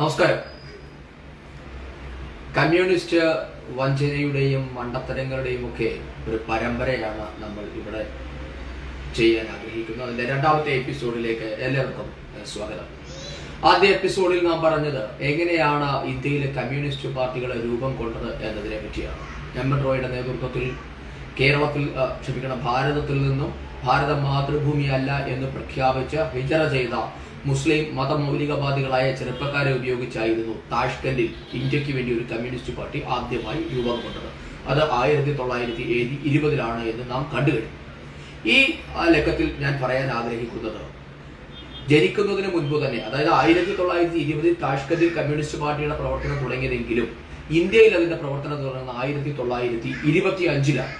നമസ്കാരം. കമ്മ്യൂണിസ്റ്റ് വഞ്ചനയുടെയും മണ്ടത്തരങ്ങളുടെയും ഒക്കെ ഒരു പരമ്പരയാണ് നമ്മൾ ഇവിടെ ചെയ്യാൻ ആഗ്രഹിക്കുന്നത്. അതിന്റെ രണ്ടാമത്തെ എപ്പിസോഡിലേക്ക് എല്ലാവർക്കും സ്വാഗതം. ആദ്യ എപ്പിസോഡിൽ നാം പറഞ്ഞത് എങ്ങനെയാണ് ഇന്ത്യയിലെ കമ്മ്യൂണിസ്റ്റ് പാർട്ടികൾ രൂപം കൊണ്ടത് എന്നതിനെ പറ്റിയാണ്. എം. എൻ. റോയുടെ നേതൃത്വത്തിൽ കേരളത്തിൽ ക്ഷമിക്കണം ഭാരതത്തിൽ നിന്നും ഭാരതം മാതൃഭൂമിയല്ല എന്ന് പ്രഖ്യാപിച്ച് ഹിജറ ചെയ്ത മുസ്ലിം മതമൗലികവാദികളായ ചെറുപ്പക്കാരെ ഉപയോഗിച്ചായിരുന്നു താഷ്കന്റിൽ ഇന്ത്യയ്ക്ക് വേണ്ടി ഒരു കമ്മ്യൂണിസ്റ്റ് പാർട്ടി ആദ്യമായി രൂപം കൊണ്ടത് അത് ആയിരത്തി തൊള്ളായിരത്തി ഇരുപതിലാണ് എന്ന് നാം കണ്ടുകഴിഞ്ഞു. ഈ ലക്കത്തിൽ ഞാൻ പറയാൻ ആഗ്രഹിക്കുന്നത് ജനിക്കുന്നതിന് മുൻപ് തന്നെ അതായത് ആയിരത്തി തൊള്ളായിരത്തി ഇരുപതിൽ താഷ്കന്റിൽ കമ്മ്യൂണിസ്റ്റ് പാർട്ടിയുടെ പ്രവർത്തനം തുടങ്ങിയതെങ്കിലും ഇന്ത്യയിൽ അതിന്റെ പ്രവർത്തനം തുടങ്ങുന്ന ആയിരത്തി തൊള്ളായിരത്തി ഇരുപത്തി അഞ്ചിലാണ്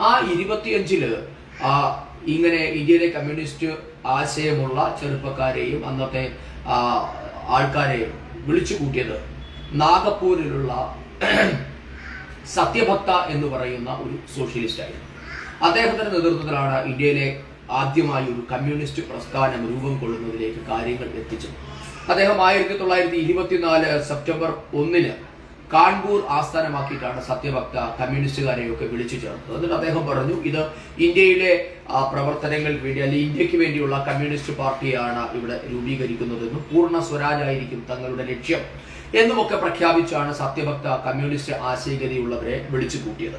ആ ഇരുപത്തിയഞ്ചിൽ ഇങ്ങനെ ഇന്ത്യയിലെ കമ്മ്യൂണിസ്റ്റ് ആശയമുള്ള ചെറുപ്പക്കാരെയും അന്നത്തെ ആൾക്കാരെയും വിളിച്ചു കൂട്ടിയത് നാഗപ്പൂരിലുള്ള സത്യഭക്ത എന്ന് പറയുന്ന ഒരു സോഷ്യലിസ്റ്റ് ആയിരുന്നു. അദ്ദേഹത്തിന്റെ നേതൃത്വത്തിലാണ് ഇന്ത്യയിലെ ആദ്യമായി ഒരു കമ്മ്യൂണിസ്റ്റ് പ്രസ്ഥാനം രൂപം കൊള്ളുന്നതിലേക്ക് കാര്യങ്ങൾ എത്തിച്ചത്. അദ്ദേഹം ആയിരത്തി തൊള്ളായിരത്തി ഇരുപത്തിനാല് സെപ്റ്റംബർ ഒന്നിന് കാൺപൂർ ആസ്ഥാനമാക്കിയിട്ടാണ് സത്യഭക്ത കമ്മ്യൂണിസ്റ്റുകാരെയൊക്കെ വിളിച്ചു ചേർത്തത് എന്നിട്ട് അദ്ദേഹം പറഞ്ഞു ഇത് ഇന്ത്യയിലെ പ്രവർത്തനങ്ങൾ പ്രവർത്തനങ്ങൾക്ക് വേണ്ടി അല്ലെങ്കിൽ ഇന്ത്യയ്ക്ക് വേണ്ടിയുള്ള കമ്മ്യൂണിസ്റ്റ് പാർട്ടിയാണ് ഇവിടെ രൂപീകരിക്കുന്നതെന്നും പൂർണ സ്വരാജായിരിക്കും തങ്ങളുടെ ലക്ഷ്യം എന്നുമൊക്കെ പ്രഖ്യാപിച്ചാണ് സത്യഭക്ത കമ്മ്യൂണിസ്റ്റ് ആശയഗതിയുള്ളവരെ വിളിച്ചു കൂട്ടിയത്.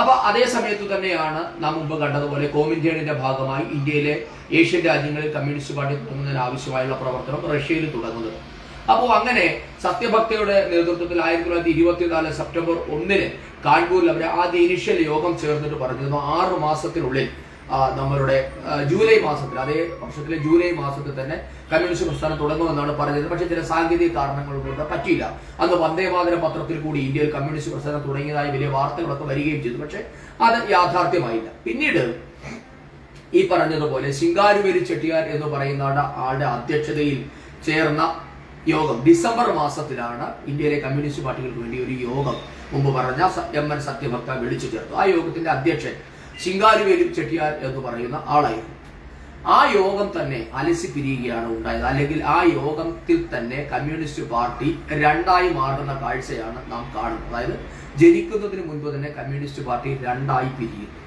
അപ്പൊ അതേ സമയത്ത് തന്നെയാണ് നാം മുമ്പ് കണ്ടതുപോലെ കോമിന്ത്യയുടെ ഭാഗമായി ഇന്ത്യയിലെ ഏഷ്യൻ രാജ്യങ്ങളിൽ കമ്മ്യൂണിസ്റ്റ് പാർട്ടി തുടങ്ങുന്നതിന് ആവശ്യമായുള്ള പ്രവർത്തനം റഷ്യയിൽ തുടങ്ങുന്നത്. അപ്പോൾ അങ്ങനെ സത്യഭക്തയുടെ നേതൃത്വത്തിൽ ആയിരത്തി തൊള്ളായിരത്തി ഇരുപത്തിനാല് സെപ്റ്റംബർ ഒന്നിന് കാൺപൂരിൽ അവർ ആദ്യ ഇനിഷ്യൽ യോഗം ചേർന്നിട്ട് പറഞ്ഞിരുന്നു. ആറ് മാസത്തിനുള്ളിൽ നമ്മളുടെ ജൂലൈ മാസത്തിൽ അതേ വർഷത്തിലെ ജൂലൈ മാസത്തിൽ തന്നെ കമ്മ്യൂണിസ്റ്റ് പ്രസ്ഥാനം തുടങ്ങുമെന്നാണ് പറഞ്ഞത്. പക്ഷേ ചില സാങ്കേതിക കാരണങ്ങൾ കൊണ്ട് പറ്റിയില്ല. അന്ന് വന്ദേമാതര പത്രത്തിൽ കൂടി ഇന്ത്യയിൽ കമ്മ്യൂണിസ്റ്റ് പ്രസ്ഥാനം തുടങ്ങിയതായി വലിയ വാർത്തകളൊക്കെ വരികയും ചെയ്തു. പക്ഷേ അത് യാഥാർത്ഥ്യമായില്ല. പിന്നീട് ഈ പറഞ്ഞതുപോലെ ശിങ്കാരുവേലി ചെട്ടിയാർ എന്ന് പറയുന്ന ആളുടെ- അധ്യക്ഷതയിൽ ചേർന്ന യോഗം. ഡിസംബർ മാസത്തിലാണ് ഇന്ത്യയിലെ കമ്മ്യൂണിസ്റ്റ് പാർട്ടികൾക്ക് വേണ്ടി ഒരു യോഗം. മുമ്പ് പറഞ്ഞ എം എൻ സത്യഭക്ത വിളിച്ചു ചേർത്തു. ആ യോഗത്തിന്റെ അധ്യക്ഷൻ ശിങ്കാരുവേലി ചെട്ടിയാർ എന്ന് പറയുന്ന ആളായിരുന്നു. ആ യോഗം തന്നെ അലസി പിരിയുകയാണ് ഉണ്ടായത്. അല്ലെങ്കിൽ ആ യോഗത്തിൽ തന്നെ കമ്മ്യൂണിസ്റ്റ് പാർട്ടി രണ്ടായി മാറുന്ന കാഴ്ചയാണ് നാം കാണുന്നത്. അതായത് ജനിക്കുന്നതിന് മുൻപ് തന്നെ കമ്മ്യൂണിസ്റ്റ് പാർട്ടി രണ്ടായി പിരിയുന്നു.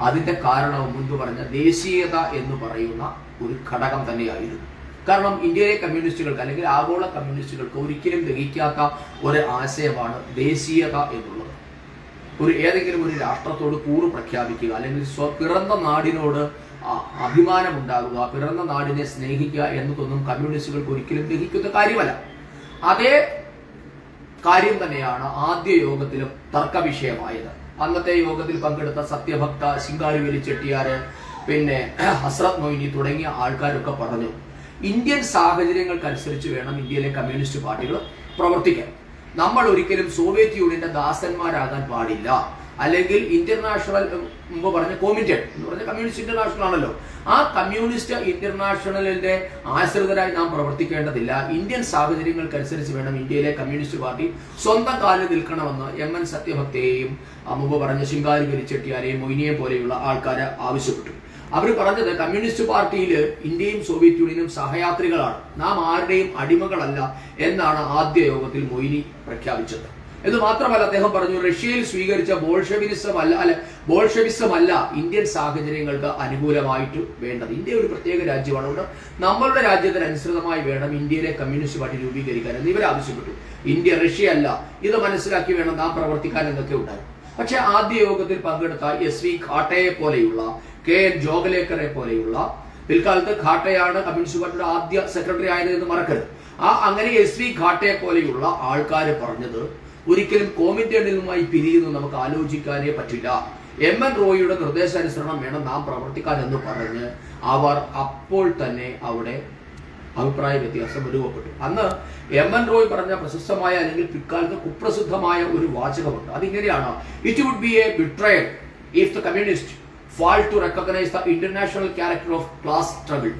അതിന്റെ കാരണവും മുൻപ് പറഞ്ഞ ദേശീയത എന്ന് പറയുന്ന ഒരു ഘടകം തന്നെയായിരുന്നു. കാരണം ഇന്ത്യയിലെ കമ്മ്യൂണിസ്റ്റുകൾക്ക് അല്ലെങ്കിൽ ആഗോള കമ്മ്യൂണിസ്റ്റുകൾക്ക് ഒരിക്കലും ദഹിക്കാത്ത ഒരു ആശയമാണ് ദേശീയത എന്നുള്ളത്. ഒരു ഏതെങ്കിലും ഒരു രാഷ്ട്രത്തോട് കൂറ് പ്രഖ്യാപിക്കുക അല്ലെങ്കിൽ സ്വ പിറന്ന നാടിനോട് അഭിമാനമുണ്ടാകുക പിറന്ന നാടിനെ സ്നേഹിക്കുക എന്നതൊന്നും കമ്മ്യൂണിസ്റ്റുകൾക്ക് ഒരിക്കലും ദഹിക്കുന്ന കാര്യമല്ല. അതേ കാര്യം തന്നെയാണ് ആദ്യ യോഗത്തിലും തർക്കവിഷയമായത്. അന്നത്തെ യോഗത്തിൽ പങ്കെടുത്ത സത്യഭക്ത ശിങ്കാരുവേലി ചെട്ടിയാര് പിന്നെ ഹസ്രത് മൊയ്നി തുടങ്ങിയ ആൾക്കാരൊക്കെ പറഞ്ഞു. ഇന്ത്യൻ സാഹചര്യങ്ങൾക്കനുസരിച്ച് വേണം ഇന്ത്യയിലെ കമ്മ്യൂണിസ്റ്റ് പാർട്ടികൾ പ്രവർത്തിക്കാൻ. നമ്മൾ ഒരിക്കലും സോവിയറ്റ് യൂണിയന്റെ ദാസന്മാരാകാൻ പാടില്ല. അല്ലെങ്കിൽ ഇന്റർനാഷണൽ മുമ്പ് പറഞ്ഞ കോമിറ്റഡ് എന്ന് പറഞ്ഞ കമ്മ്യൂണിസ്റ്റ് ഇന്റർനാഷണൽ ആണല്ലോ. ആ കമ്മ്യൂണിസ്റ്റ് ഇന്റർനാഷണലിന്റെ ആശ്രിതരായി നാം പ്രവർത്തിക്കേണ്ടതില്ല. ഇന്ത്യൻ സാഹചര്യങ്ങൾക്കനുസരിച്ച് വേണം ഇന്ത്യയിലെ കമ്മ്യൂണിസ്റ്റ് പാർട്ടി സ്വന്തം കാലിൽ നിൽക്കണമെന്ന് എം എൻ സത്യഭക്തയെയും മുമ്പ് പറഞ്ഞ ശിങ്കാരി വലിച്ചെട്ടിയാരെയും മൊയ്നിയെ പോലെയുള്ള ആൾക്കാർ ആവശ്യപ്പെട്ടു. അവർ പറഞ്ഞത് കമ്മ്യൂണിസ്റ്റ് പാർട്ടിയിൽ ഇന്ത്യയും സോവിയറ്റ് യൂണിയനും സഹയാത്രികളാണ്. നാം ആരുടെയും അടിമകളല്ല എന്നാണ് ആദ്യ യോഗത്തിൽ മൊയ്നി പ്രഖ്യാപിച്ചത്. എന്ന് മാത്രമല്ല അദ്ദേഹം പറഞ്ഞു റഷ്യയിൽ സ്വീകരിച്ച ബോൾഷവിനിസം അല്ല അല്ല ബോൾഷെവിസം അല്ല ഇന്ത്യൻ സാഹചര്യങ്ങൾക്ക് അനുകൂലമായിട്ട് വേണ്ടത്. ഇന്ത്യ ഒരു പ്രത്യേക രാജ്യമാണ്. അതുകൊണ്ട് നമ്മളുടെ രാജ്യത്തിന് അനുസൃതമായി വേണം ഇന്ത്യയിലെ കമ്മ്യൂണിസ്റ്റ് പാർട്ടി രൂപീകരിക്കാൻ എന്ന് ഇവർ ആവശ്യപ്പെട്ടു. ഇന്ത്യ റഷ്യ അല്ല ഇത് മനസ്സിലാക്കി വേണം നാം പ്രവർത്തിക്കാൻ എന്നൊക്കെ ഉണ്ടായി പക്ഷെ ആദ്യ യോഗത്തിൽ പങ്കെടുത്ത എസ് വി ഖാട്ടയെ പോലെയുള്ള കെ എൻ ജോഗലേക്കറെ പോലെയുള്ള പിൽക്കാലത്ത് ഘാട്ടയാണ് കമ്മ്യൂണിസ്റ്റ് ആദ്യ സെക്രട്ടറി ആയത് എന്ന് മറക്കരുത്. ആ അങ്ങനെ എസ് വി ഘാട്ടയെ പോലെയുള്ള ആൾക്കാർ പറഞ്ഞത് ഒരിക്കലും കോമിറ്റേണിലുമായി പിരിയുന്നു നമുക്ക് ആലോചിക്കാനേ പറ്റില്ല. എം എൻ റോയിയുടെ നിർദ്ദേശാനുസരണം വേണം നാം പ്രവർത്തിക്കാൻ എന്ന് പറഞ്ഞ് അവർ അപ്പോൾ തന്നെ അവിടെ അഭിപ്രായ വ്യത്യാസം രൂപപ്പെട്ടു. അന്ന് എം എൻ റോയ് പറഞ്ഞ പ്രശസ്തമായ അല്ലെങ്കിൽ പിൽക്കാലത്ത് കുപ്രസിദ്ധമായ ഒരു വാചകമുണ്ട്. അതിങ്ങനെയാണ് it would be a betrayal if the communist fail to recognise the international character of class struggle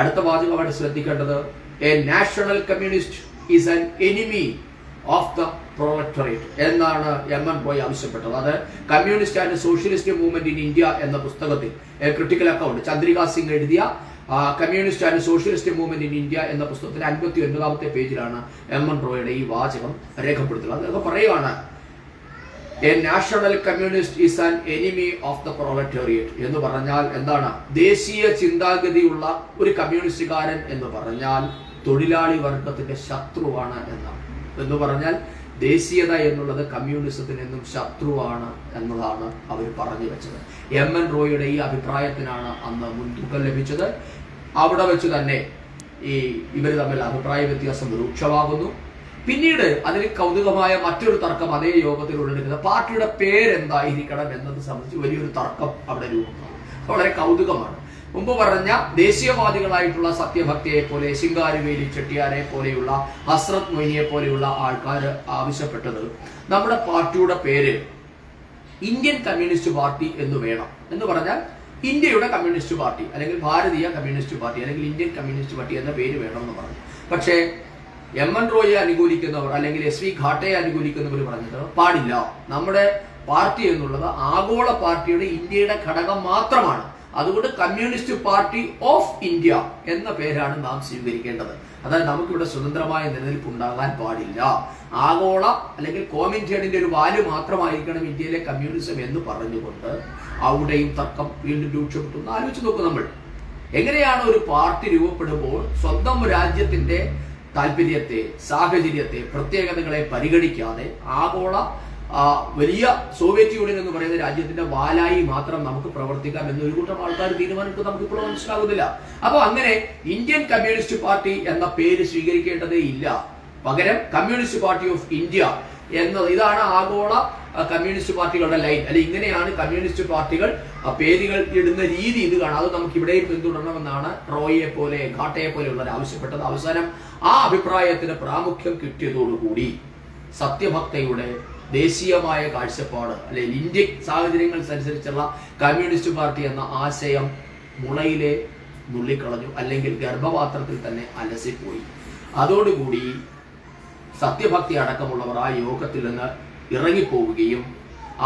അടുത്ത വാചകമായിട്ട് ശ്രദ്ധിക്കേണ്ടത് a national communist is an enemy of the proletariat എന്നാണ് എം എൻ പോയി ആവശ്യപ്പെട്ടത്. അത് communist and socialist movement in India എന്ന പുസ്തകത്തിൽ critical account Chandrika Singh എഴുതിയ communist and socialist movement in India എന്ന പുസ്തകത്തിന്റെ അൻപത്തി ഒൻപതാമത്തെ പേജിലാണ് എം എൻ റോയുടെ ഈ വാചകം രേഖപ്പെടുത്തുന്നത്. അദ്ദേഹം പറയുകയാണ് a national communist is an enemy of the proletariat എന്ന് പറഞ്ഞാൽ എന്താണ്? ദേശീയ ചിന്താഗതിയുള്ള ഒരു കമ്മ്യൂണിസ്റ്റുകാരൻ എന്ന് പറഞ്ഞാൽ തൊഴിലാളി വർഗത്തിന്റെ ശത്രുവാണ് എന്നാണ്. എന്ന് പറഞ്ഞാൽ ദേശീയത എന്നുള്ളത് കമ്മ്യൂണിസത്തിന് എന്നും ശത്രുവാണ് എന്നതാണ് അവർ പറഞ്ഞു വെച്ചത്. എം എൻ റോയുടെ ഈ അഭിപ്രായത്തിനാണ് അന്ന് മുൻതൂക്കം ലഭിച്ചത്. അവിടെ വെച്ച് തന്നെ ഈ ഇവർ തമ്മിൽ അഭിപ്രായ വ്യത്യാസം രൂക്ഷമാകുന്നു. പിന്നീട് അതിൽ കൗതുകമായ മറ്റൊരു തർക്കം അതേ യോഗത്തിൽ ഉള്ളെടുക്കുന്ന പാർട്ടിയുടെ പേരെന്തായിരിക്കണം എന്നത് സംബന്ധിച്ച് വലിയൊരു തർക്കം അവിടെ രൂപമാണ് വളരെ കൗതുകമാണ്. മുമ്പ് പറഞ്ഞ ദേശീയവാദികളായിട്ടുള്ള സത്യഭക്തിയെ പോലെ ശിങ്കാരുവേലി ചെട്ടിയാരെ പോലെയുള്ള ഹസ്രത് മൊയ്നിയെ പോലെയുള്ള ആൾക്കാർ ആവശ്യപ്പെട്ടത് നമ്മുടെ പാർട്ടിയുടെ പേര് ഇന്ത്യൻ കമ്മ്യൂണിസ്റ്റ് പാർട്ടി എന്ന് വേണം. എന്ന് പറഞ്ഞാൽ ഇന്ത്യയുടെ കമ്മ്യൂണിസ്റ്റ് പാർട്ടി അല്ലെങ്കിൽ ഭാരതീയ കമ്മ്യൂണിസ്റ്റ് പാർട്ടി അല്ലെങ്കിൽ ഇന്ത്യൻ കമ്മ്യൂണിസ്റ്റ് പാർട്ടി എന്ന പേര് വേണം എന്ന് പറഞ്ഞു. പക്ഷേ എം എൻ റോയെ അനുകൂലിക്കുന്നവർ അല്ലെങ്കിൽ എസ് വി ഘാട്ടയെ അനുകൂലിക്കുന്നവർ പറഞ്ഞത് പാടില്ല. നമ്മുടെ പാർട്ടി എന്നുള്ളത് ആഗോള പാർട്ടിയുടെ ഇന്ത്യയുടെ ഘടകം മാത്രമാണ്. അതുകൊണ്ട് കമ്മ്യൂണിസ്റ്റ് പാർട്ടി ഓഫ് ഇന്ത്യ എന്ന പേരാണ് നാം സ്വീകരിക്കേണ്ടത്. അതായത് നമുക്കിവിടെ സ്വതന്ത്രമായ നിലനിൽപ്പ് ഉണ്ടാകാൻ പാടില്ല. ആഗോള അല്ലെങ്കിൽ കോമിന്ത്യയുടെ ഒരു വാൽ മാത്രമായിരിക്കണം ഇന്ത്യയിലെ കമ്മ്യൂണിസം എന്ന് പറഞ്ഞുകൊണ്ട് അവിടെയും തർക്കം വീണ്ടും രൂക്ഷപ്പെട്ടു. ആലോചിച്ച് നോക്കും നമ്മൾ. എങ്ങനെയാണ് ഒരു പാർട്ടി രൂപപ്പെടുമ്പോൾ സ്വന്തം രാജ്യത്തിന്റെ താല്പര്യത്തെ സാഹചര്യത്തെ പ്രത്യേകതകളെ പരിഗണിക്കാതെ ആഗോള വലിയ സോവിയറ്റ് യൂണിയൻ എന്ന് പറയുന്ന രാജ്യത്തിന്റെ വാലായി മാത്രം നമുക്ക് പ്രവർത്തിക്കാം എന്നൊരു കൂട്ടം ആൾക്കാർ തീരുമാനിക്കുന്നത് നമുക്ക് ഇപ്പോഴും മനസ്സിലാകുന്നില്ല. അപ്പൊ അങ്ങനെ ഇന്ത്യൻ കമ്മ്യൂണിസ്റ്റ് പാർട്ടി എന്ന പേര് സ്വീകരിക്കേണ്ടതേ ഇല്ല. പകരം കമ്മ്യൂണിസ്റ്റ് പാർട്ടി ഓഫ് ഇന്ത്യ എന്നത് ഇതാണ് ആഗോള കമ്മ്യൂണിസ്റ്റ് പാർട്ടികളുടെ ലൈൻ. അല്ലെ ഇങ്ങനെയാണ് കമ്മ്യൂണിസ്റ്റ് പാർട്ടികൾ പേരുകൾ ഇടുന്ന രീതി ഇത് കാണാം അത് നമുക്ക് ഇവിടെയും പിന്തുടരണമെന്നാണ് റോയിയെ പോലെ ഘാട്ടയെ പോലെയുള്ളവർ ആവശ്യപ്പെട്ടത്. അവസാനം ആ അഭിപ്രായത്തിന് പ്രാമുഖ്യം കിട്ടിയതോടുകൂടി സത്യഭക്തയുടെ ദേശീയമായ കാഴ്ചപ്പാട് അല്ലെങ്കിൽ ഇന്ത്യൻ സാഹചര്യങ്ങൾക്കനുസരിച്ചുള്ള കമ്മ്യൂണിസ്റ്റ് പാർട്ടി എന്ന ആശയം മുളയിലെ നുള്ളിക്കളഞ്ഞു അല്ലെങ്കിൽ ഗർഭപാത്രത്തിൽ തന്നെ അലസിപ്പോയി. അതോടുകൂടി സത്യഭക്തി അടക്കമുള്ളവർ ആ യോഗത്തിൽ നിന്ന് ഇറങ്ങിപ്പോവുകയും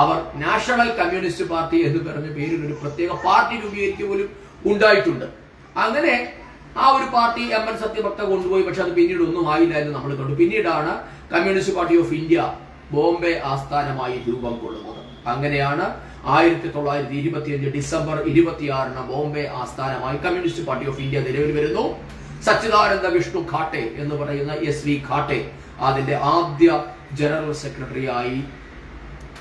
അവർ നാഷണൽ കമ്മ്യൂണിസ്റ്റ് പാർട്ടി എന്ന് പറഞ്ഞ പേരിൽ ഒരു പ്രത്യേക പാർട്ടി രൂപീകരിക്കുക പോലും ഉണ്ടായിട്ടുണ്ട്. അങ്ങനെ ആ ഒരു പാർട്ടി എം എൻ സത്യഭക്ത കൊണ്ടുപോയി പക്ഷെ അത് പിന്നീട് ഒന്നും ആയില്ല എന്ന് നമ്മൾ കണ്ടു. പിന്നീടാണ് communist party of India Bombay ആസ്ഥാനമായി രൂപം കൊള്ളുന്നത്. അങ്ങനെയാണ് ആയിരത്തി തൊള്ളായിരത്തി ഇരുപത്തിയഞ്ച് ഡിസംബർ ഇരുപത്തിയാറിന് ബോംബെ ആസ്ഥാനമായി കമ്മ്യൂണിസ്റ്റ് പാർട്ടി ഓഫ് ഇന്ത്യ നിലവിൽ വരുന്നു. സച്ചിദാനന്ദ വിഷ്ണു ഖാട്ടെ എന്ന് പറയുന്ന എസ് വി ഖാട്ടെ അതിന്റെ ആദ്യ ജനറൽ സെക്രട്ടറി ആയി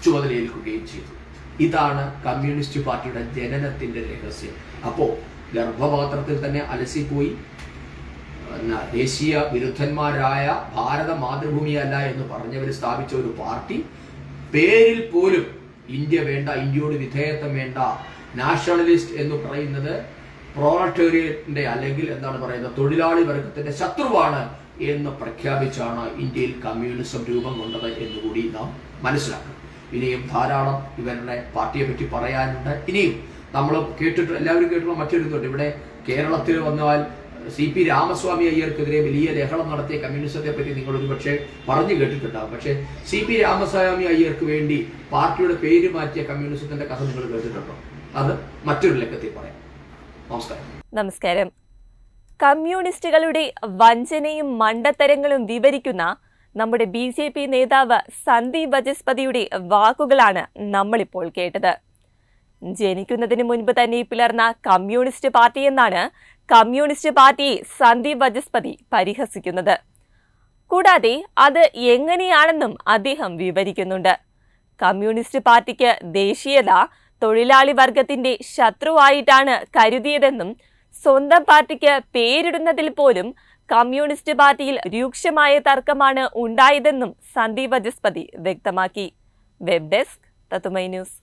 ചുമതലയേൽക്കുകയും ചെയ്തു. ഇതാണ് കമ്മ്യൂണിസ്റ്റ് പാർട്ടിയുടെ ജനനത്തിന്റെ രഹസ്യം. അപ്പോ ഗർഭപാത്രത്തിൽ തന്നെ അലസിപ്പോയി. ദേശീയ വിരുദ്ധന്മാരായ ഭാരത മാതൃഭൂമിയല്ല എന്ന് പറഞ്ഞവർ സ്ഥാപിച്ച ഒരു പാർട്ടി. പേരിൽ പോലും ഇന്ത്യ വേണ്ട ഇന്ത്യയോട് വിധേയത്വം വേണ്ട നാഷണലിസ്റ്റ് എന്ന് പറയുന്നത് പ്രോളറ്റേറിയറ്റിന്റെ അല്ലെങ്കിൽ എന്താണ് പറയുന്നത് തൊഴിലാളി വർഗത്തിന്റെ ശത്രുവാണ് എന്ന് പ്രഖ്യാപിച്ചാണ് ഇന്ത്യയിൽ കമ്മ്യൂണിസം രൂപം കൊണ്ടത് എന്നുകൂടി നാം മനസ്സിലാക്കണം. ഇനിയും ധാരാളം ഇവരുടെ പാർട്ടിയെ പറ്റി പറയാനുണ്ട്. ഇനിയും നമ്മൾ കേട്ടിട്ട് എല്ലാവരും കേട്ടിട്ടുള്ള മറ്റൊരു ഇതുണ്ട്. ഇവിടെ കേരളത്തിൽ വന്നാൽ സി പി രാമസ്വാമി അയ്യർക്കെതിരെ വലിയ ലഹളം നടത്തിയ കമ്മ്യൂണിസത്തെ പറ്റി നിങ്ങൾ ഒരു പക്ഷേ പറഞ്ഞു കേട്ടിട്ടുണ്ടാകും പക്ഷേ സി പി രാമസ്വാമി അയ്യർക്ക് വേണ്ടി പാർട്ടിയുടെ പേര് മാറ്റിയ കമ്മ്യൂണിസത്തിന്റെ കഥ നിങ്ങൾ കേട്ടിട്ടുണ്ടോ? അത് മറ്റൊരു ലക്കത്തിൽ പറയാം. നമസ്കാരം. നമസ്കാരം. കമ്മ്യൂണിസ്റ്റുകളുടെ വഞ്ചനയും മണ്ടത്തരങ്ങളും വിവരിക്കുന്ന നമ്മുടെ ബി ജെ പി നേതാവ് സന്ദീപ് ബജസ്പതിയുടെ വാക്കുകളാണ് നമ്മളിപ്പോൾ കേട്ടത്. ജനിക്കുന്നതിന് മുൻപ് തന്നെ പിളർന്ന കമ്മ്യൂണിസ്റ്റ് പാർട്ടി എന്നാണ് കമ്മ്യൂണിസ്റ്റ് പാർട്ടിയെ സന്ദീപ് ബജസ്പതി പരിഹസിക്കുന്നത്. കൂടാതെ അത് എങ്ങനെയാണെന്നും അദ്ദേഹം വിവരിക്കുന്നുണ്ട്. കമ്മ്യൂണിസ്റ്റ് പാർട്ടിക്ക് ദേശീയത തൊഴിലാളി വർഗത്തിന്റെ ശത്രുവായിട്ടാണ് കരുതിയതെന്നും സ്വന്തം പാർട്ടിക്ക് പേരിടുന്നതിൽ പോലും കമ്മ്യൂണിസ്റ്റ് പാർട്ടിയിൽ രൂക്ഷമായ തർക്കമാണ് ഉണ്ടായതെന്നും സന്ദീപ് വജസ്പതി വ്യക്തമാക്കി. Web desk Thathumai news.